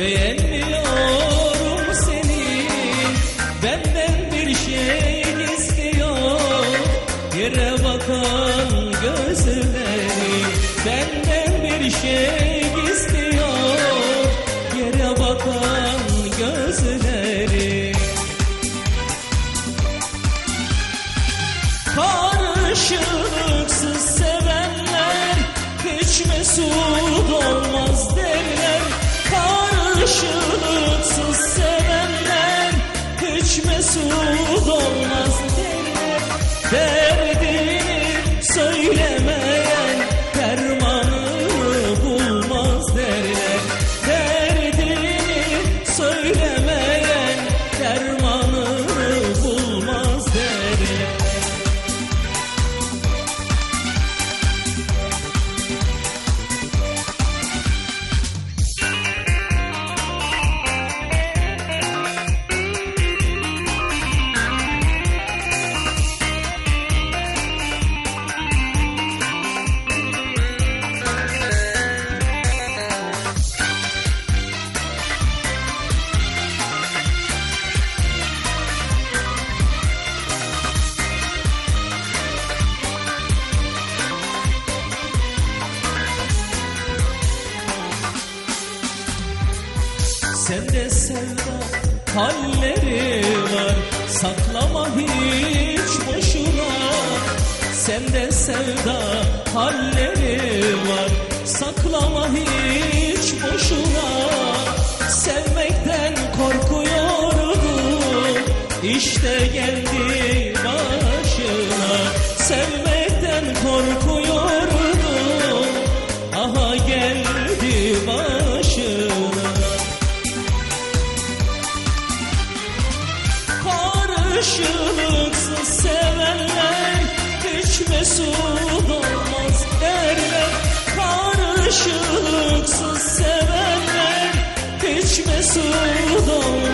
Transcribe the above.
Beğenmiyorum seni. Benden bir şey istiyor. Yere bakan gözleri. Benden bir şey istiyor. Yere bakan gözleri. Karşılıksız sevenler Hiç mi suç Sende sevda halleri var. Saklama hiç boşuna. Sende sevda halleri var. Saklama hiç boşuna. Sevmekten korkuyordum İşte geldi başına. Sevmekten korkuyordum Karşılıksız sevenler hiç mesut olmaz derler. Karşılıksız sevenler hiç mesut olmaz